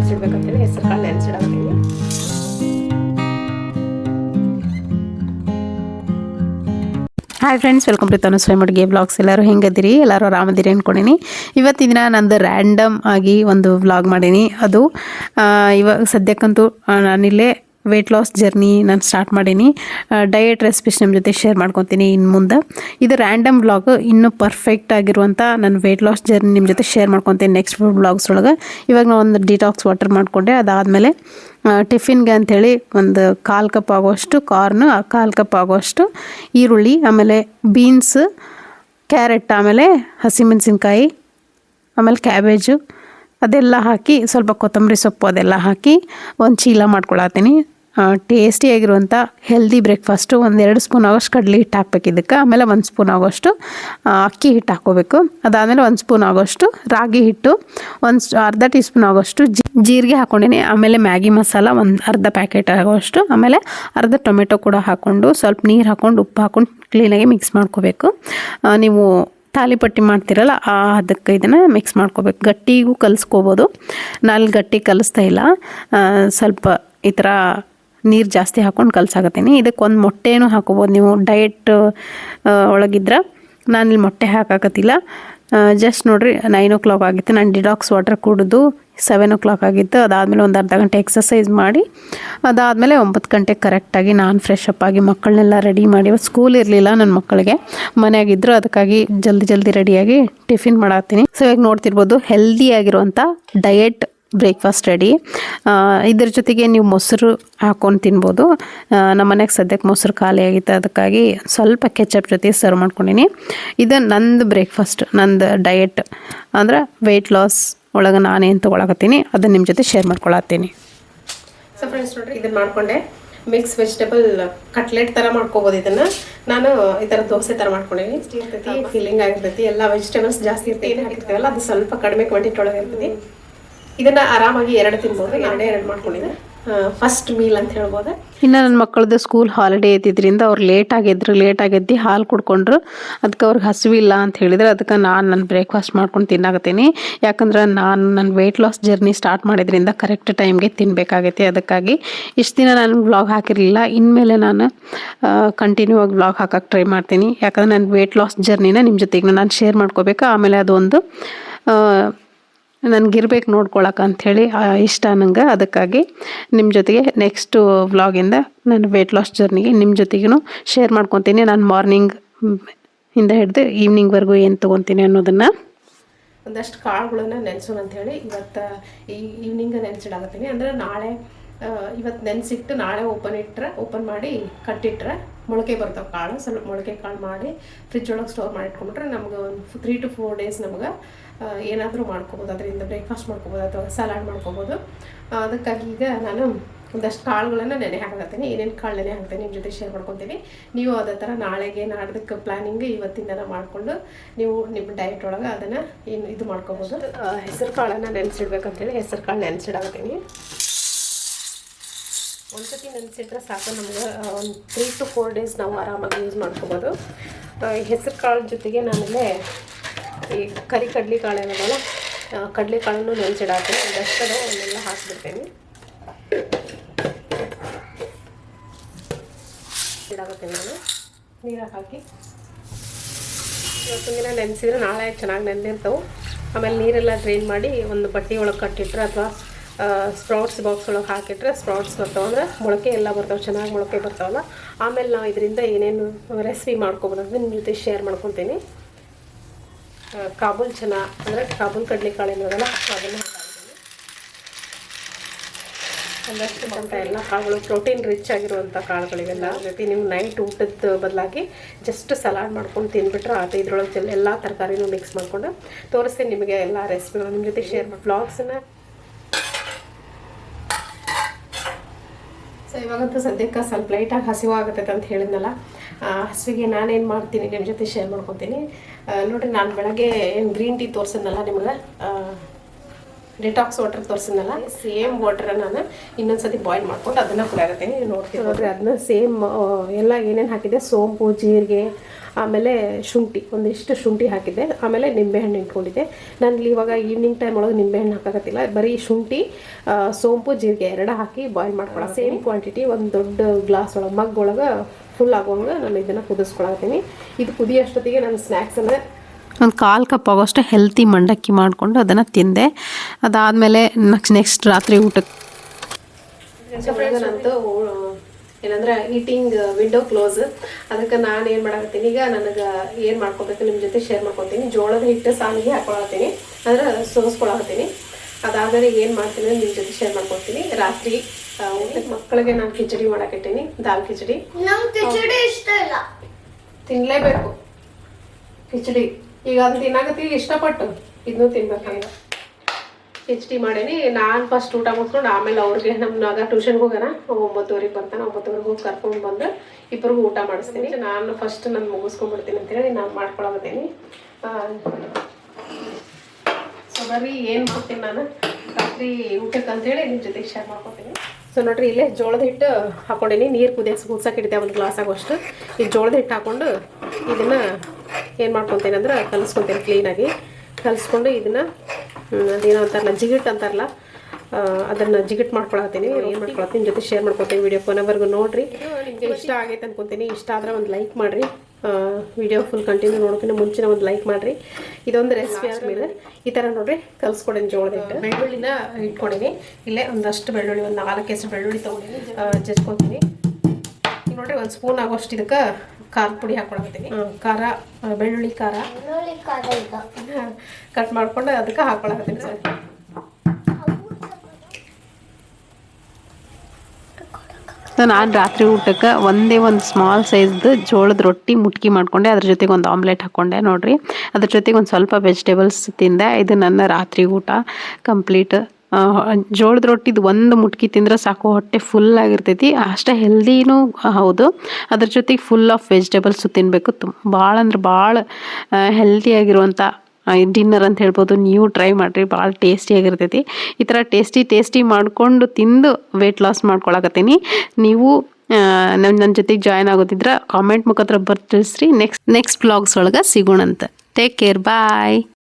ನೆನೆಸಿಡ್ಬೇಕಂತೇಳಿ ಹೆಸರು ಕಾಳು ನೆನೆಸಿಡಾಕ್ತೀನಿ hi friends welcome to Tanushree ಮಡ್ಗೆ blogs ಎಲ್ಲರೂ ಹೆಂಗದಿರಿ ಎಲ್ಲರೂ ಆರಾಮದಿರಿ ಅಂದ್ಕೊಂಡಿನಿ ಇವತ್ತಿನ ದಿನ ನಂದು ರ್ಯಾಂಡಮ್ ಆಗಿ ಒಂದು ವ್ಲಾಗ್ ಮಾಡೀನಿ. ಅದು ಇವಾಗ ಸದ್ಯಕ್ಕಂತೂ ನಾನಿಲ್ಲೇ ವೆಯ್ಟ್ ಲಾಸ್ ಜರ್ನಿ ನಾನು ಸ್ಟಾರ್ಟ್ ಮಾಡೀನಿ. ಡಯಟ್ ರೆಸಿಪೀಸ್ ನಿಮ್ಮ ಜೊತೆ ಶೇರ್ ಮಾಡ್ಕೊತೀನಿ ಇನ್ನು ಮುಂದೆ. ಇದು ರ್ಯಾಂಡಮ್ ಬ್ಲಾಗ್ ಇನ್ನೂ ಪರ್ಫೆಕ್ಟ್ ಆಗಿರುವಂಥ ನನ್ನ ವೆಯ್ಟ್ ಲಾಸ್ ಜರ್ನಿ ನಿಮ್ಮ ಜೊತೆ ಶೇರ್ ಮಾಡ್ಕೊತೀನಿ ನೆಕ್ಸ್ಟ್ ಬ್ಲಾಗ್ಸ್ ಒಳಗೆ. ಇವಾಗ ನಾನು ಒಂದು ಡಿಟಾಕ್ಸ್ ವಾಟರ್ ಮಾಡಿಕೊಂಡೆ, ಅದಾದಮೇಲೆ ಟಿಫಿನ್ಗೆ ಅಂಥೇಳಿ ಒಂದು ಕಾಲು ಕಪ್ ಆಗೋಷ್ಟು ಕಾರ್ನು ಕಾಲು ಕಪ್ ಆಗೋಷ್ಟು ಈರುಳ್ಳಿ, ಆಮೇಲೆ ಬೀನ್ಸ್ ಕ್ಯಾರೆಟ್ ಆಮೇಲೆ ಹಸಿಮೆಣಸಿನ್ಕಾಯಿ, ಆಮೇಲೆ ಕ್ಯಾಬೇಜು ಅದೆಲ್ಲ ಹಾಕಿ ಸ್ವಲ್ಪ ಕೊತ್ತಂಬರಿ ಸೊಪ್ಪು ಅದೆಲ್ಲ ಹಾಕಿ ಒಂದು ಚೀಲ ಮಾಡ್ಕೊಳತ್ತೀನಿ. ಟೇಸ್ಟಿಯಾಗಿರುವಂಥ ಹೆಲ್ದಿ ಬ್ರೇಕ್ಫಾಸ್ಟು ಒಂದೆರಡು ಸ್ಪೂನ್ ಆಗೋಷ್ಟು ಕಡಲೆ ಹಿಟ್ಟು ಹಾಕ್ಬೇಕು ಇದಕ್ಕೆ. ಆಮೇಲೆ ಒಂದು ಸ್ಪೂನ್ ಆಗೋಷ್ಟು ಅಕ್ಕಿ ಹಿಟ್ಟು ಹಾಕೋಬೇಕು ಅದಾದಮೇಲೆ ಒಂದು ಸ್ಪೂನ್ ಆಗೋಷ್ಟು ರಾಗಿ ಹಿಟ್ಟು, ಒಂದು ಅರ್ಧ ಟೀ ಸ್ಪೂನ್ ಆಗೋಷ್ಟು ಜೀರಿಗೆ ಹಾಕ್ಕೊಂಡಿನಿ ಆಮೇಲೆ ಮ್ಯಾಗಿ ಮಸಾಲ ಒಂದು ಅರ್ಧ ಪ್ಯಾಕೆಟ್ ಆಗೋಷ್ಟು. ಆಮೇಲೆ ಅರ್ಧ ಟೊಮೆಟೊ ಕೂಡ ಹಾಕ್ಕೊಂಡು ಸ್ವಲ್ಪ ನೀರು ಹಾಕ್ಕೊಂಡು ಉಪ್ಪು ಹಾಕ್ಕೊಂಡು ಕ್ಲೀನಾಗಿ ಮಿಕ್ಸ್ ಮಾಡ್ಕೋಬೇಕು. ನೀವು ತಾಲಿಪಟ್ಟಿ ಮಾಡ್ತಿರಲ್ಲ, ಆ ಅದಕ್ಕೆ ಇದನ್ನು ಮಿಕ್ಸ್ ಮಾಡ್ಕೋಬೇಕು. ಗಟ್ಟಿಗೂ ಕಲಿಸ್ಕೋಬೋದು. ನಾಲ್ಕು ಗಟ್ಟಿ ಕಲಿಸ್ತಾ ಇಲ್ಲ. ಸ್ವಲ್ಪ ಈ ಥರ ನೀರು ಜಾಸ್ತಿ ಹಾಕ್ಕೊಂಡು ಕಲಸಾಕತ್ತೀನಿ. ಇದಕ್ಕೆ ಒಂದು ಮೊಟ್ಟೆನೂ ಹಾಕೋಬೋದು. ನೀವು ಡಯಟ್ ಒಳಗಿದ್ರೆ ನಾನು ಇಲ್ಲಿ ಮೊಟ್ಟೆ ಹಾಕಾಕತ್ತಿಲ್ಲ. ಜಸ್ಟ್ ನೋಡಿರಿ ನೈನ್ ಓ ಕ್ಲಾಕ್ ಆಗಿತ್ತು. ನಾನು ಡಿಡಾಕ್ಸ್ ವಾಟರ್ ಕುಡಿದು ಸೆವೆನ್ ಓ ಕ್ಲಾಕ್ ಆಗಿತ್ತು. ಅದಾದಮೇಲೆ ಒಂದು ಅರ್ಧ ಗಂಟೆ ಎಕ್ಸಸೈಸ್ ಮಾಡಿ, ಅದಾದಮೇಲೆ ಒಂಬತ್ತು ಗಂಟೆಗೆ ಕರೆಕ್ಟಾಗಿ ನಾನು ಫ್ರೆಶ್ ಅಪ್ ಆಗಿ ಮಕ್ಕಳನ್ನೆಲ್ಲ ರೆಡಿ ಮಾಡಿ ಸ್ಕೂಲ್ ಇರಲಿಲ್ಲ ನನ್ನ ಮಕ್ಕಳಿಗೆ. ಮನೆಯಾಗಿದ್ದರು ಅದಕ್ಕಾಗಿ ಜಲ್ದಿ ಜಲ್ದಿ ರೆಡಿಯಾಗಿ ಟಿಫಿನ್ ಮಾಡತ್ತೀನಿ. ಸೊ ಇವಾಗ ನೋಡ್ತಿರ್ಬೋದು ಹೆಲ್ದಿಯಾಗಿರುವಂಥ ಡಯಟ್ ಬ್ರೇಕ್ಫಾಸ್ಟ್ ರೆಡಿ ಇದ್ರ ಜೊತೆಗೆ ನೀವು ಮೊಸರು ಹಾಕೊಂಡು ತಿನ್ಬೋದು. ನಮ್ಮ ಮನೆಗೆ ಸದ್ಯಕ್ಕೆ ಮೊಸರು ಖಾಲಿ ಆಗಿತ್ತು. ಅದಕ್ಕಾಗಿ ಸ್ವಲ್ಪ ಕೆಚಪ್ ಜೊತೆ ಸರ್ವ್ ಮಾಡ್ಕೊಂಡಿನಿ. ಇದು ನಂದು ಬ್ರೇಕ್ಫಾಸ್ಟ್ ನಂದು ಡಯಟ್ ಅಂದ್ರೆ ವೆಯ್ಟ್ ಲಾಸ್ ಒಳಗೆ ನಾನೇನು ತೊಗೊಳಕತ್ತೀನಿ ಅದನ್ನು ನಿಮ್ಮ ಜೊತೆ ಶೇರ್ ಮಾಡ್ಕೊಳತ್ತೀನಿ. ಸೊ ಫ್ರೆಂಡ್ಸ್ ನೋಡ್ರಿ ಇದನ್ನು ಮಾಡಿಕೊಂಡೆ. ಮಿಕ್ಸ್ ವೆಜಿಟೇಬಲ್ ಕಟ್ಲೆಟ್ ಥರ ಮಾಡ್ಕೋಬೋದು ಇದನ್ನು. ನಾನು ಈ ಥರ ದೋಸೆ ಥರ ಮಾಡ್ಕೊಂಡೀನಿ. ಇರ್ತೈತಿ ಫೀಲಿಂಗ್ ಆಗಿರ್ತೈತಿ. ಎಲ್ಲ ವೆಜಿಟೇಬಲ್ಸ್ ಜಾಸ್ತಿ ಇರ್ತೈತಿ ಏನು ಹಾಕಿರ್ತೀವಲ್ಲ ಅದು ಸ್ವಲ್ಪ ಕಡಿಮೆ ಕ್ವಾಂಟಿಟಿ ಒಳಗೆ ಇರ್ತೈತಿ. ಇದನ್ನ ಆರಾಮಾಗಿ ಎರಡು ತಿನ್ಬೋದು. ಎರಡೇ ಎರಡು ಮಾಡ್ಕೊಂಡಿದ್ದೆ. ಫಸ್ಟ್ ಮೀಲ್ ಅಂತ ಹೇಳ್ಬೋದು? ಇನ್ನು ನನ್ನ ಮಕ್ಕಳದ್ದು ಸ್ಕೂಲ್ ಹಾಲಿಡೇ ಇದ್ದಿದ್ದರಿಂದ ಅವ್ರು ಲೇಟ್ ಆಗಿದ್ರು ಲೇಟ್ ಆಗಿದ್ದು ಹಾಲು ಕುಡ್ಕೊಂಡ್ರು. ಅದಕ್ಕೆ ಅವ್ರಿಗೆ ಹಸಿವಿಲ್ಲ ಅಂತ ಹೇಳಿದ್ರೆ ಅದಕ್ಕೆ ನಾನು ನನ್ನ ಬ್ರೇಕ್ಫಾಸ್ಟ್ ಮಾಡ್ಕೊಂಡು ತಿನ್ನಾಗತ್ತೀನಿ ಯಾಕಂದ್ರೆ ನಾನು ನನ್ನ ವೆಯ್ಟ್ ಲಾಸ್ ಜರ್ನಿ ಸ್ಟಾರ್ಟ್ ಮಾಡಿದ್ರಿಂದ ಕರೆಕ್ಟ್ ಟೈಮ್ಗೆ ತಿನ್ನಬೇಕಾಗೈತೆ ಅದಕ್ಕಾಗಿ ಇಷ್ಟು ದಿನ ನಾನು ವ್ಲಾಗ್ ಹಾಕಿರಲಿಲ್ಲ. ಇನ್ಮೇಲೆ ನಾನು ಕಂಟಿನ್ಯೂ ಆಗಿ ವ್ಲಾಗ್ ಹಾಕಕ್ಕೆ ಟ್ರೈ ಮಾಡ್ತೀನಿ. ಯಾಕಂದ್ರೆ ನನ್ನ ವೆಯ್ಟ್ ಲಾಸ್ ಜರ್ನಿನ ನಿಮ್ಮ ಜೊತೆಗೆ ನಾನು ಶೇರ್ ಮಾಡ್ಕೋಬೇಕು. ಆಮೇಲೆ ಅದೊಂದು ನನಗಿರ್ಬೇಕು ನೋಡ್ಕೊಳಕ್ಕೆ ಅಂಥೇಳಿ ಇಷ್ಟ ನಂಗೆ ಅದಕ್ಕಾಗಿ ನಿಮ್ಮ ಜೊತೆಗೆ ನೆಕ್ಸ್ಟು ವ್ಲಾಗಿಂದ ನಾನು ವೆಯ್ಟ್ ಲಾಸ್ ಜರ್ನಿಗೆ ನಿಮ್ಮ ಜೊತೆಗೂ ಶೇರ್ ಮಾಡ್ಕೊತೀನಿ. ನಾನು ಮಾರ್ನಿಂಗ್ ಇಂದ ಹಿಡಿದು ಈವ್ನಿಂಗ್ವರೆಗೂ ಏನು ತೊಗೊತೀನಿ ಅನ್ನೋದನ್ನು. ಒಂದಷ್ಟು ಕಾಳುಗಳನ್ನು ನೆನೆಸೋಣ ಅಂತೇಳಿ ಇವತ್ತು ಈ ಈವ್ನಿಂಗ್ ನೆನೆಸಿಡಾಕತ್ತೀನಿ. ಅಂದರೆ ನಾಳೆ ಇವತ್ತು ನೆನೆಸಿಟ್ಟು ನಾಳೆ ಓಪನ್ ಇಟ್ಟರೆ ಓಪನ್ ಮಾಡಿ ಕಟ್ಟಿಟ್ರೆ ಮೊಳಕೆ ಬರ್ತಾವೆ ಕಾಳು, ಸ್ವಲ್ಪ ಮೊಳಕೆ ಕಾಳು ಮಾಡಿ ಫ್ರಿಜ್ ಒಳಗೆ ಸ್ಟೋರ್ ಮಾಡಿ ಇಟ್ಕೊಂಡ್ಬಿಟ್ರೆ ನಮ್ಗೆ ಒಂದು ತ್ರೀ ಟು ಫೋರ್ ಡೇಸ್ ನಮ್ಗೆ ಏನಾದರೂ ಮಾಡ್ಕೊಬೋದು. ಅದರಿಂದ ಬ್ರೇಕ್ಫಾಸ್ಟ್ ಮಾಡ್ಕೊಬೋದು ಅಥವಾ ಸಲಾಡ್ ಮಾಡ್ಕೊಬೋದು. ಅದಕ್ಕಾಗಿ ಈಗ ನಾನು ಒಂದಷ್ಟು ಕಾಳುಗಳನ್ನು ನೆನೆ ಹಾಕತ್ತೀನಿ ಏನೇನು ಕಾಳು ನೆನೆ ಹಾಕ್ತೀನಿ ನಿಮ್ಮ ಜೊತೆ ಶೇರ್ ಮಾಡ್ಕೊತೀನಿ. ನೀವು ಅದೇ ಥರ ನಾಳೆಗೆ ನಾಡ್ದಕ್ಕೆ ಪ್ಲಾನಿಂಗ್ ಇವತ್ತಿಂದ ಮಾಡಿಕೊಂಡು ನೀವು ನಿಮ್ಮ ಡಯಟ್ ಒಳಗೆ ಅದನ್ನು ಏನು ಇದು ಮಾಡ್ಕೊಬೋದು. ಹೆಸರು ಕಾಳನ್ನು ನೆನೆಸಿಡ್ಬೇಕಂತೇಳಿ ಹೆಸರು ಕಾಳು ಒಂದ್ಸತಿ ನೆನೆಸಿಟ್ರೆ ಸಾಕು, ನಮ್ಗೆ ಒಂದು ತ್ರೀ ಟು ಫೋರ್ ಡೇಸ್ ನಾವು ಆರಾಮಾಗಿ ಯೂಸ್ ಮಾಡ್ಕೋಬೋದು. ಹೆಸರು ಕಾಳು ಜೊತೆಗೆ ನಾನಿಲ್ಲೇ ಈ ಕರಿ ಕಡಲೆ ಕಾಳು ಏನದಲ್ಲ ಕಡಲೆ ಕಾಳನ್ನು ನೆನೆಸಿಡಾಕ್ತೀನಿ ಒಂದಷ್ಟು ಅವನ್ನೆಲ್ಲ ಹಾಕ್ಬಿಡ್ತೀನಿ. ಇಡಾಕತ್ತೀನಿ ನಾನು. ನೀರಾಗಿ ಹಾಕಿ. ಇವತ್ತಿನ ದಿನ ನೆನೆಸಿದ್ರೆ ನಾಳೆ ಚೆನ್ನಾಗಿ ನೆನೆದಿರ್ತವೆ. ಆಮೇಲೆ ನೀರೆಲ್ಲ ಡ್ರೈನ್ ಮಾಡಿ ಒಂದು ಬಟ್ಟೆ ಒಳಗೆ ಕಟ್ಟಿಟ್ರೆ ಅಥವಾ ಸ್ಪ್ರೌಟ್ಸ್ ಬಾಕ್ಸ್ ಒಳಗೆ ಹಾಕಿಟ್ರೆ ಸ್ಪ್ರೌಟ್ಸ್ ಬರ್ತಾವೆ ಅಂದರೆ ಮೊಳಕೆ ಎಲ್ಲ ಬರ್ತಾವೆ ಚೆನ್ನಾಗಿ ಮೊಳಕೆ ಬರ್ತಾವಲ್ಲ. ಆಮೇಲೆ ನಾವು ಇದರಿಂದ ಏನೇನು ರೆಸಿಪಿ ಮಾಡ್ಕೊಬೋದು ನಿಮ್ಮ ಜೊತೆ ಶೇರ್ ಮಾಡ್ಕೊತೀನಿ. ಕಾಬೂಲ್ ಚೆನ್ನ ಅಂದರೆ ಕಾಬೂಲ್ ಕಡಲೆಕಾಳು ಏನಿರೋದಲ್ಲ ಅದನ್ನು ಒಂದಷ್ಟು ಅಂತ ಎಲ್ಲ ಕಾಳುಗಳು ಪ್ರೋಟೀನ್ ರಿಚ್ ಆಗಿರುವಂಥ ಕಾಳುಗಳಿವೆಲ್ಲ. ಜೊತೆ ನೀವು ನೈಟ್ ಊಟದ ಬದಲಾಗಿ ಜಸ್ಟ್ ಸಲಾಡ್ ಮಾಡ್ಕೊಂಡು ತಿಂದ್ಬಿಟ್ರೆ ಆತ ಇದ್ರೊಳಗೆ ಎಲ್ಲ ತರಕಾರಿನೂ ಮಿಕ್ಸ್ ಮಾಡ್ಕೊಂಡು ತೋರಿಸ್ತೀನಿ ನಿಮಗೆ ಎಲ್ಲ ರೆಸಿಪಿಗಳು ನಿಮ್ಮ ಜೊತೆ ಶೇರ್ ಮಾಡಿ ವ್ಲಾಗ್ಸನ್ನ ಸೊ ಇವಾಗಂತೂ ಸದ್ಯಕ್ಕೆ ಸ್ವಲ್ಪ ಲೈಟಾಗಿ ಹಸಿವು ಅಂತ ಹೇಳಿದ್ನಲ್ಲ. ಹಸಿವಿಗೆ ನಾನೇನು ಮಾಡ್ತೀನಿ ನಿಮ್ಮ ಜೊತೆ ಶೇರ್ ಮಾಡ್ಕೊತೀನಿ. ನೋಡಿರಿ, ನಾನು ಬೆಳಗ್ಗೆ ಏನು ಗ್ರೀನ್ ಟೀ ತೋರಿಸಿದ್ನಲ್ಲ ನಿಮ್ಗೆ? ಡಿಟಾಕ್ಸ್ ವಾಟರ್ ತೋರಿಸಿದ್ನಲ್ಲ? ಸೇಮ್ ವಾಟರ್ ನಾನು ಇನ್ನೊಂದ್ಸತಿ ಬಾಯ್ಲ್ ಮಾಡ್ಕೊಂಡು ಅದನ್ನ ಕುಡಿಯಾಗತ್ತೀನಿ ನೋಡ್ತೀನಿ ನೋಡ್ರಿ ಅದನ್ನ ಸೇಮ್ ಎಲ್ಲ ಏನೇನು ಹಾಕಿದೆ ಸೋಂಪು ಜೀರಿಗೆ ಆಮೇಲೆ ಶುಂಠಿ ಒಂದಿಷ್ಟು ಶುಂಠಿ ಹಾಕಿದ್ದೆ. ಆಮೇಲೆ ನಿಂಬೆಹಣ್ಣು ಇಟ್ಕೊಂಡಿದ್ದೆ. ನಾನು ಇವಾಗ ಈವ್ನಿಂಗ್ ಟೈಮ್ ಒಳಗೆ ನಿಂಬೆಹಣ್ಣು ಹಾಕೋಕತ್ತಿಲ್ಲ. ಬರೀ ಶುಂಠಿ ಸೋಂಪು ಜೀರಿಗೆ ಎರಡು ಹಾಕಿ ಬಾಯ್ಲ್ ಮಾಡ್ಕೊಳ್ಳೋ ಸೇಮ್ ಕ್ವಾಂಟಿಟಿ ಒಂದು ದೊಡ್ಡ ಗ್ಲಾಸ್ ಒಳಗೆ ಮಗ್ ಒಳಗೆ ಫುಲ್ ಆಗುವಂಗೆ ನಾನು ಇದನ್ನು ಕುದಿಸ್ಕೊಳತ್ತೀನಿ ಇದು ಕುದಿಯೋಷ್ಟೊತ್ತಿಗೆ ನಾನು ಸ್ನ್ಯಾಕ್ಸನ್ನು ಒಂದು ಕಾಲು ಕಪ್ ಆಗೋಷ್ಟು ಹೆಲ್ತಿ ಮಂಡಕ್ಕಿ ಮಾಡಿಕೊಂಡು ಅದನ್ನು ತಿಂದೆ. ಅದಾದಮೇಲೆ ನೆಕ್ಸ್ಟ್ ನೆಕ್ಸ್ಟ್ ರಾತ್ರಿ ಊಟಕ್ಕೆ. ನಂದು ಏನಂದ್ರೆ ಈಟಿಂಗ್ ವಿಂಡೋ ಕ್ಲೋಸ್ ಅದಕ್ಕೆ ನಾನು ಏನು ಮಾಡಕತ್ತೀನಿ? ಈಗ ನನಗೆ ಏನು ಮಾಡ್ಕೋಬೇಕು ನಿಮ್ಮ ಜೊತೆ ಶೇರ್ ಮಾಡ್ಕೊತೀನಿ. ಜೋಳದ ಹಿಟ್ಟು ಸಾಲಿಗೆ ಹಾಕೊಳತ್ತೀನಿ ಅಂದ್ರೆ ಸೋಸ್ಕೊಳತ್ತೀನಿ ಅದಾದರೆ ಏನು ಮಾಡ್ತೀನಿ ನಿಮ್ಮ ಜೊತೆ ಶೇರ್ ಮಾಡ್ಕೊತೀನಿ. ರಾತ್ರಿ ಊಟಕ್ಕೆ ಮಕ್ಕಳಿಗೆ ನಾನು ಕಿಚಡಿ ಮಾಡಾಕಿಟ್ಟೀನಿ ದಾಲ್ ಕಿಚಡಿ. ಕಿಚಡಿ ಇಷ್ಟ ಇಲ್ಲ. ತಿನ್ಲೇಬೇಕು. ಕಿಚಡಿ. ಈಗ ಅದು ತಿನ್ನಾಕತ್ತೀವಿ ಇಷ್ಟಪಟ್ಟು. ಇದನ್ನು ತಿನ್ಬೇಕಂಗ. ಹೆಚ್ಚಿ ಮಾಡೇನಿ. ನಾನು ಫಸ್ಟ್ ಊಟ ಮಾಡ್ಕೊಂಡು ಆಮೇಲೆ ಅವ್ರಿಗೆ ನಮ್ಮ ಮಗ ಟ್ಯೂಷನ್ಗೆ ಹೋಗೋಣ. ಒಂಬತ್ತುವರೆಗೆ ಬರ್ತಾನೆ. ಒಂಬತ್ತುವರೆಗೆ ಹೋಗಿ ಕರ್ಕೊಂಡು ಬಂದು ಇಬ್ಬರಿಗೂ ಊಟ ಮಾಡಿಸ್ತೀನಿ. ನಾನು ಫಸ್ಟ್ ನಾನು ಮುಗಿಸ್ಕೊಂಡ್ಬಿಡ್ತೀನಿ ಅಂತೇಳಿ ನಾನು ಮಾಡ್ಕೊಳಕತ್ತೀನಿ. ಸೊ ಬರ್ರಿ, ಏನು ಮಾಡ್ತೀನಿ ನಾನು? ರಾತ್ರಿ ಊಟಕ್ಕೆ ಅಂತೇಳಿ ನಿಮ್ಮ ಜೊತೆಗೆ ಶೇರ್ ಮಾಡ್ಕೊತೀನಿ. ಸೊ ನೋಡ್ರಿ, ಇಲ್ಲೇ ಜೋಳದ ಹಿಟ್ಟು ಹಾಕೊಂಡೇನಿ. ನೀರು ಕುದಿಯಕ್ಕೆ ಕುದ್ಸಕ್ಕೆ ಇಡ್ತೇವೆ ಒಂದು ಗ್ಲಾಸ್ ಆಗೋಷ್ಟು ಈ ಜೋಳದ ಹಿಟ್ಟು ಹಾಕೊಂಡು ಇದನ್ನು ಏನು ಮಾಡ್ಕೊತೀನಿ ಅಂದ್ರೆ ಕಲಿಸ್ಕೊತೀನಿ ಕ್ಲೀನಾಗಿ ಕಲಿಸ್ಕೊಂಡು ಇದನ್ನು ಅದೇನೋ ಅಂತಾರಲ್ಲ ಜಿಗಿಟ್ ಅಂತಾರಲ್ಲ ಅದನ್ನ ಜಿಗಿಟ್ ಮಾಡ್ಕೊಳತ್ತೀನಿ. ಏನು ಮಾಡ್ಕೊಳತ್ತೀನಿ ಜೊತೆ ಶೇರ್ ಮಾಡ್ಕೊತೀನಿ ವಿಡಿಯೋ ಕೊನೆವರೆಗೂ ನೋಡ್ರಿ. ನಿಮಗೆ ಇಷ್ಟ ಆಗೈತೆ ಅನ್ಕೊಂತೀನಿ. ಇಷ್ಟ ಆದ್ರೆ ಒಂದು ಲೈಕ್ ಮಾಡಿರಿ. ವಿಡಿಯೋ ಫುಲ್ ಕಂಟಿನ್ಯೂ ನೋಡೋಕ್ಕಿಂತ ಮುಂಚಿನ ಒಂದು ಲೈಕ್ ಮಾಡಿರಿ. ಇದೊಂದು ರೆಸಿಪಿ ಆದ್ಮೇಲೆ ಈ ಥರ ನೋಡ್ರಿ ಕಲ್ಸ್ಕೊಡೀನಿ ಜೋಳದ ಹಿಟ್ಟು. ಬೆಳ್ಳುಳ್ಳಿನ ಇಟ್ಕೊಂಡಿನಿ. ಇಲ್ಲೇ ಒಂದಷ್ಟು ಬೆಳ್ಳುಳ್ಳಿ ಒಂದು ನಾಲ್ಕು ಹೆಸರು ಬೆಳ್ಳುಳ್ಳಿ ತೊಗೊಂಡಿನಿ. ಜಜ್ಕೊತೀನಿ. ನೋಡ್ರಿ ಒಂದು ಸ್ಪೂನ್ ಆಗೋಷ್ಟು ಇದಕ್ಕೆ ಖಾರದ ಪುಡಿ ಹಾಕೊಳಕತ್ತೀನಿ. ಖಾರ ಬೆಳ್ಳುಳ್ಳಿ ಖಾರ. ಕಟ್ ಮಾಡ್ಕೊಂಡು ಅದಕ್ಕೆ ಹಾಕೊಳಕತ್ತೀನಿ ಸರ್. ಸೊ ನಾನು ರಾತ್ರಿ ಊಟಕ್ಕೆ ಒಂದೇ ಒಂದು ಸ್ಮಾಲ್ ಸೈಜ್ದು ಜೋಳದ ರೊಟ್ಟಿ ಮುಟ್ಕಿ ಮಾಡ್ಕೊಂಡೆ. ಅದ್ರ ಜೊತೆಗೆ ಒಂದು ಆಮ್ಲೆಟ್ ಹಾಕ್ಕೊಂಡೆ ನೋಡಿರಿ. ಅದ್ರ ಜೊತೆಗೆ ಒಂದು ಸ್ವಲ್ಪ ವೆಜಿಟೇಬಲ್ಸ್ ತಿಂದೆ. ಇದು ನನ್ನ ರಾತ್ರಿ ಊಟ. ಕಂಪ್ಲೀಟ್ ಜೋಳದ ರೊಟ್ಟಿದು ಒಂದು ಮುಟ್ಕಿ ತಿಂದ್ರೆ ಸಾಕು, ಹೊಟ್ಟೆ ಫುಲ್ ಆಗಿರ್ತೈತಿ. ಅಷ್ಟೇ ಹೆಲ್ದಿನೂ ಹೌದು. ಅದ್ರ ಜೊತೆಗೆ ಫುಲ್ ಆಫ್ ವೆಜಿಟೇಬಲ್ಸು ತಿನ್ನಬೇಕು ತುಂಬ ಭಾಳ ಅಂದ್ರೆ ಭಾಳ ಹೆಲ್ದಿಯಾಗಿರುವಂಥ ಡಿನ್ನರ್ ಅಂತ ಹೇಳ್ಬೋದು. ನೀವು ಟ್ರೈ ಮಾಡಿರಿ ಭಾಳ ಟೇಸ್ಟಿಯಾಗಿರ್ತೈತಿ ಈ ಥರ ಟೇಸ್ಟಿ ಟೇಸ್ಟಿ ಮಾಡಿಕೊಂಡು ತಿಂದು ವೆಯ್ಟ್ ಲಾಸ್ ಮಾಡ್ಕೊಳಕತ್ತೀನಿ. ನೀವು ನಮ್ಮ ನನ್ನ ಜೊತೆಗೆ ಜಾಯ್ನ್ ಆಗೋದಿದ್ರೆ ಕಾಮೆಂಟ್ ಮುಖಾಂತರ ಬರ್ತ್ರಿ ನೆಕ್ಸ್ಟ್ ನೆಕ್ಸ್ಟ್ ಬ್ಲಾಗ್ಸ್ ಒಳಗೆ ಸಿಗೋಣಂತ. Take care bye